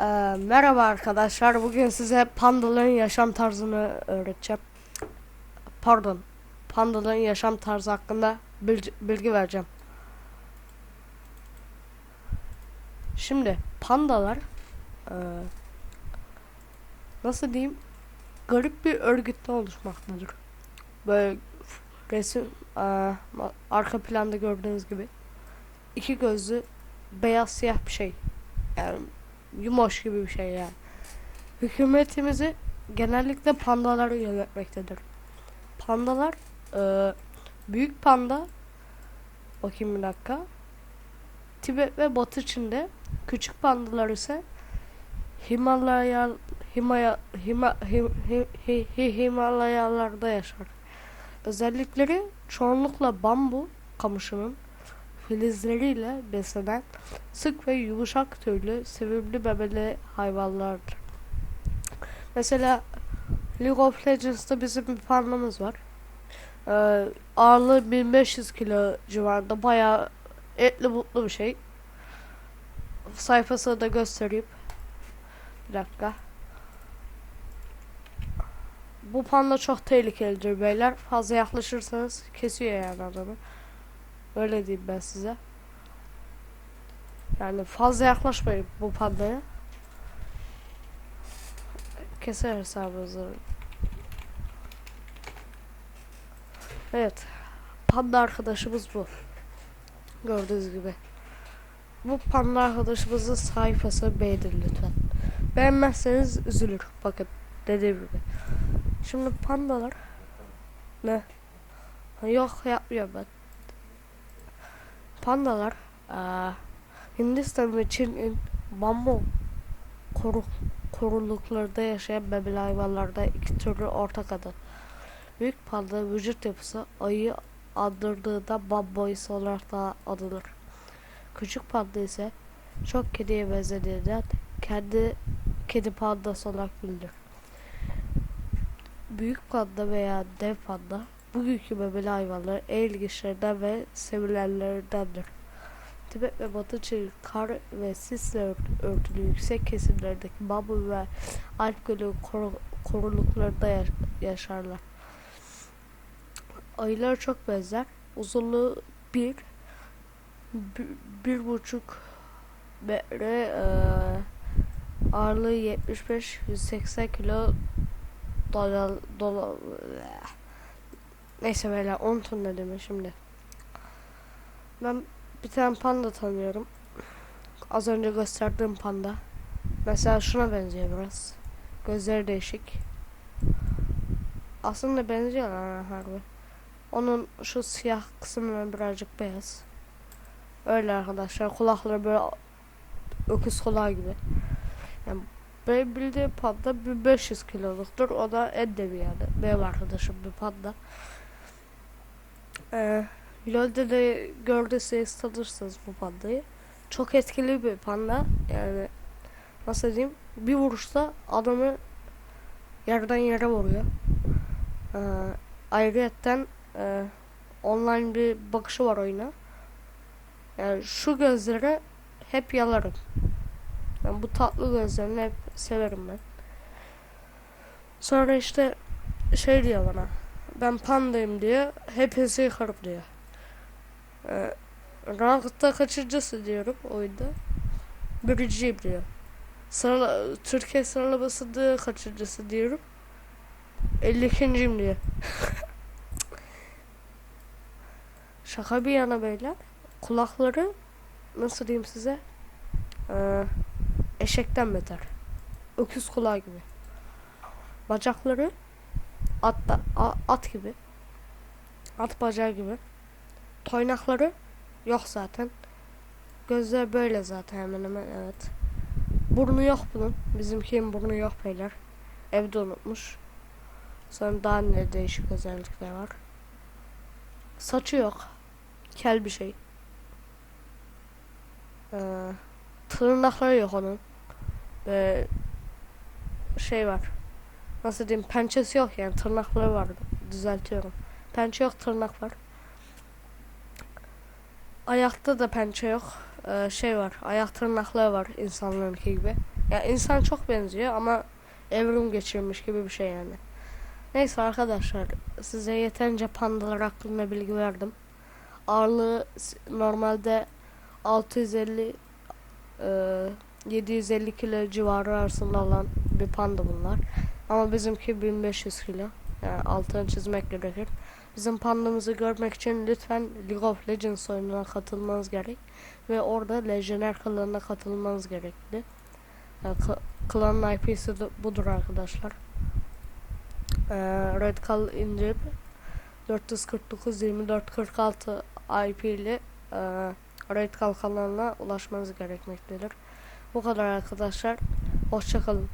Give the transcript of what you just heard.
Ee, merhaba arkadaşlar. Bugün size pandaların yaşam tarzını öğreteceğim. Pardon. Pandaların yaşam tarzı hakkında bilgi, vereceğim. Şimdi pandalar ee, nasıl diyeyim garip bir örgütte oluşmaktadır. Böyle resim ma- arka planda gördüğünüz gibi iki gözlü beyaz siyah bir şey. Yani yumoş gibi bir şey yani. Hükümetimizi genellikle pandalar yönetmektedir. Pandalar e, büyük panda bakayım bir dakika. Tibet ve Batı Çin'de küçük pandalar ise Himalaya Himaya Hima, Him, Hi- Hi- Hi- Himalayalarda yaşar. Özellikleri çoğunlukla bambu kamışının filizleriyle beslenen sık ve yumuşak tüylü sevimli memeli hayvanlardır. Mesela League of Legends'ta bizim bir pandamız var. Ee, ağırlığı 1500 kilo civarında bayağı etli mutlu bir şey. Sayfasını da göstereyim. Bir dakika. Bu panda çok tehlikelidir beyler. Fazla yaklaşırsanız kesiyor yani adamı. Öyle diyeyim ben size. Yani fazla yaklaşmayın bu pandaya. Keser hesabınızı. Evet. Panda arkadaşımız bu. Gördüğünüz gibi. Bu panda arkadaşımızın sayfası beğenin lütfen. Beğenmezseniz üzülür. Bakın dediğim gibi. Şimdi pandalar ne? Yok yapmıyorum ben. Pandalar eee, Hindistan ve Çin'in bambu koru, koruluklarda yaşayan memeli hayvanlarda iki türlü ortak adı. Büyük panda vücut yapısı ayı andırdığında bamboyus olarak da anılır. Küçük panda ise çok kediye benzediğinden kendi kedi pandası olarak bilinir. Büyük panda veya dev panda bugünkü memeli hayvanların en ilginçlerinden ve sevilenlerindendir. Tibet ve Batı Çin kar ve sisle ört- örtülü yüksek kesimlerdeki bambu ve Alp Gölü koru- yaşarlar. Ayılar çok benzer. Uzunluğu bir, bir, bir buçuk metre eee, ağırlığı 75-180 kilo dolar, dolar neyse böyle 10 ton ne demek şimdi. Ben bir tane panda tanıyorum. Az önce gösterdiğim panda. Mesela şuna benziyor biraz. Gözleri değişik. Aslında benziyorlar ha, harbi. Onun şu siyah kısmı birazcık beyaz. Öyle arkadaşlar. Kulakları böyle öküz kulağı gibi. Yani benim bildiğim panda 1500 kiloluktur. O da en devi yani. Benim arkadaşım bir panda. Ee, LoL'de de gördüyseniz tanırsınız bu pandayı. Çok etkili bir panda. Yani nasıl diyeyim? Bir vuruşta adamı yerden yere vuruyor. Ee, ayrıyetten e, online bir bakışı var oyuna. Yani şu gözleri hep yalarım. Yani bu tatlı gözlerini hep severim ben. Sonra işte şey diyor bana. Ben pandayım diyor. Hepinizi yıkarım diyor. Ee, Ranked'da kaçıncısı diyorum oyunda. Birinciyim diyor. Sırala, Türkiye sıralamasında kaçıncısı diyorum. 52.yim diyor. Şaka bir yana beyler. Kulakları nasıl diyeyim size? Ee, eşekten beter. Öküz kulağı gibi. Bacakları at, da- at gibi. At bacağı gibi. Toynakları yok zaten. Gözler böyle zaten hemen hemen evet. Burnu yok bunun. Bizimkinin burnu yok beyler. Evde unutmuş. Sonra daha ne değişik özellikler var. Saçı yok. Kel bir şey. Ee, tırnakları yok onun. Ee, şey var. Nasıl diyeyim pençesi yok yani tırnakları var. Düzeltiyorum. Pençe yok tırnak var. Ayakta da pençe yok. Ee, şey var. Ayak tırnakları var insanlarınki gibi. Ya insan çok benziyor ama evrim geçirmiş gibi bir şey yani. Neyse arkadaşlar size yeterince pandalar hakkında bilgi verdim. Ağırlığı normalde 650 e, 750 kilo civarı arasında olan bir panda bunlar. Ama bizimki 1500 kilo. Yani altını çizmek gerekir. Bizim pandamızı görmek için lütfen League of Legends oyununa katılmanız gerek. Ve orada Legioner klanına katılmanız gerekli. Yani kla- klanın IP'si de budur arkadaşlar. Ee, Red Call indirip 449 24 46 IP ile e, Red Call kanalına ulaşmanız gerekmektedir. Bu kadar arkadaşlar. Hoşçakalın.